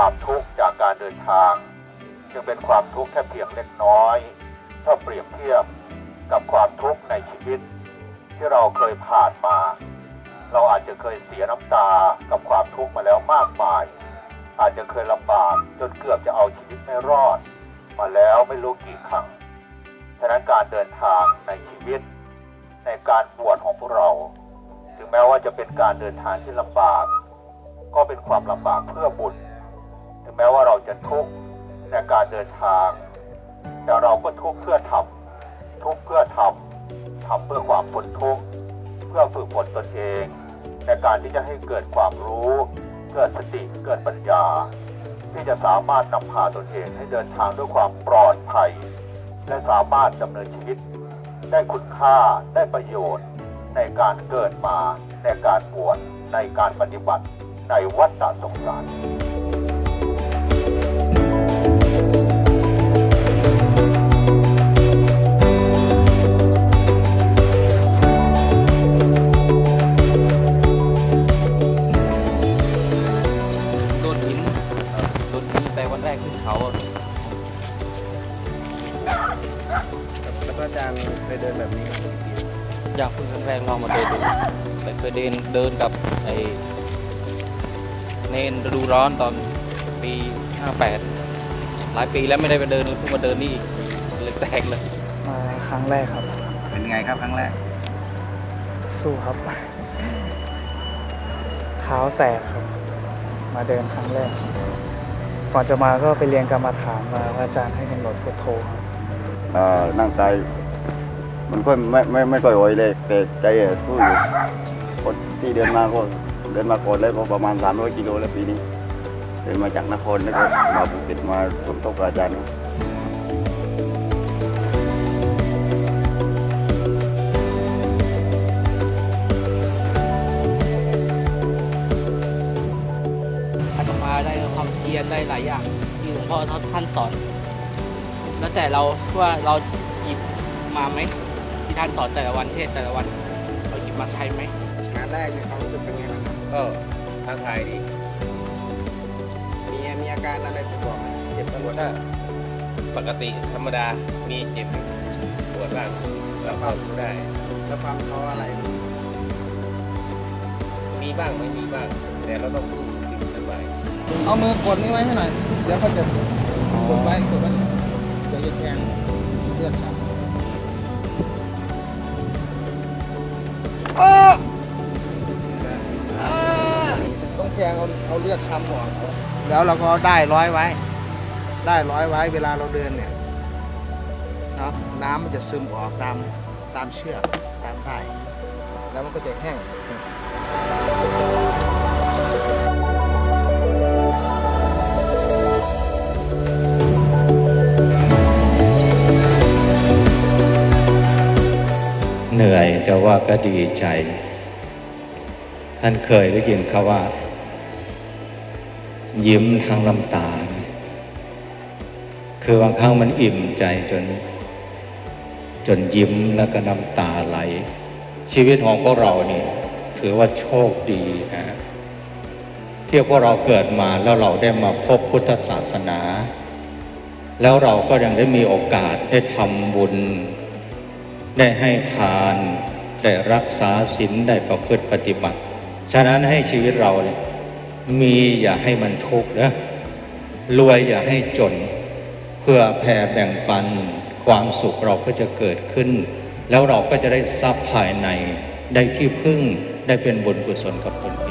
ความทุกจากการเดินทาง จึงเป็นความทุกข์แค่เพียงเล็กน้อย ถ้าเปรียบเทียบกับความทุกข์ในชีวิต ที่เราเคยผ่านมา เราอาจจะเคยเสียน้ำตากับความทุกข์มาแล้วมากมาย อาจจะเคยลำบากจนเกือบจะเอาชีวิตไม่รอด มาแล้วไม่รู้กี่ครั้งฉะนั้นการเดินทางในชีวิต ในการบวชของพวกเรา ถึงแม้ว่าจะเป็นการเดินทางที่ลำบาก ก็เป็นความลำบากเพื่อบุญ แม้ว่าเราจะทุกข์ในการเดินทาง แต่เราก็ทุกข์เพื่อทำทุกข์เพื่อทำทำเพื่อความพ้นทุกข์เพื่อฝึกฝนตนเอง ในการที่จะให้เกิดความรู้เกิดสติเกิดปัญญา ที่จะสามารถนำพาตนเองให้เดินทางด้วยความปลอดภัย และสามารถดำเนินชีวิต ได้คุณค่าได้ประโยชน์ ในการเกิดมาในการบวชในการปฏิบัติในวัฏสงสาร เคยเดินแบบนี้มากี่ปีอยากเพิ่งครั้งแรกลองมาเดินดูแต่เคยเดินเดินกับไอ้เนนฤดูร้อนตอนปี 58 หลายปีแล้วไม่ได้ไปเดินเพิ่งมาเดินนี่อีกเลยแตกเลยมาครั้งแรกครับ เป็นไงครับครั้งแรก สู้ครับเท้าแตกครับ มาเดินครั้งแรก ก่อนจะมาก็ไปเรียนกรรมฐานมาพระอาจารย์ให้กำหนดพุทโธครับ อ่านั่งใจ มันก็ไม่ไม่ไม่ค่อยไหวเลยแต่ใจสู้อยู่คนที่เดินมาก็เดินมาก่อนแล้วก็ประมาณ300กิโลแล้วปีนี้เดินมาจากนครแล้วก็มาภูเก็ตมาสมทบกับอาจารย์อาตมาได้ความเพียรได้หลายอย่างที่หลวงพ่อท่านสอน แล้วแต่เราว่าเราหยิบมาไหม ที่ท่านสอนแต่ละวันเทศน์แต่ละวันเราหยิบมาใช้ไหมงานแรกเนี่ยความรู้สึกเป็นไงบ้างครับก็ท้าทายดีมีมีอาการอะไรผมบอกไหมเจ็บปวดถ้าปกติธรรมดามีเจ็บปวดบ้างเราเข้าสู้ได้ แล้วความท้ออะไร มีบ้างไม่มีบ้าง แต่เราต้องสู้ถึงจนไหวเอามือกดนี่ไว้ให้หน่อย เดี๋ยวเขาจะกดไว้กดไว้เดี๋ยวจะแทงเลือดช้ำ ต้องแทงเอาเอาเลือดช้ำออกแล้วเราก็ได้ร้อยไว้ ได้ร้อยไว้เวลาเราเดินเนี่ยเนาะน้ำมันจะซึมออกตามตามเชือกตามใต้แล้วมันก็จะแห้ง แต่ว่าก็ดีใจ ท่านเคยได้ยินคาว่า ยิ้มทางน้ำตา คือบางครั้งมันอิ่มใจจน จนยิ้มแล้วก็น้ำตาไหล ชีวิตของพวกเรานี่ถือว่าโชคดีนะที่พวกเราเกิดมาแล้วเราได้มาพบพุทธศาสนา แล้วเราก็ยังได้มีโอกาสได้ทำบุญ ได้ให้ทาน ได้รักษาศีลได้ประพฤติปฏิบัติ ฉะนั้นให้ชีวิตเราเนี่ยมีอย่าให้มันทุกข์นะรวยอย่าให้จน เพื่อแผ่แบ่งปัน ความสุขเราก็จะเกิดขึ้น แล้วเราก็จะได้ทรัพย์ภายในได้ที่พึ่งได้เป็นบุญกุศลกับตน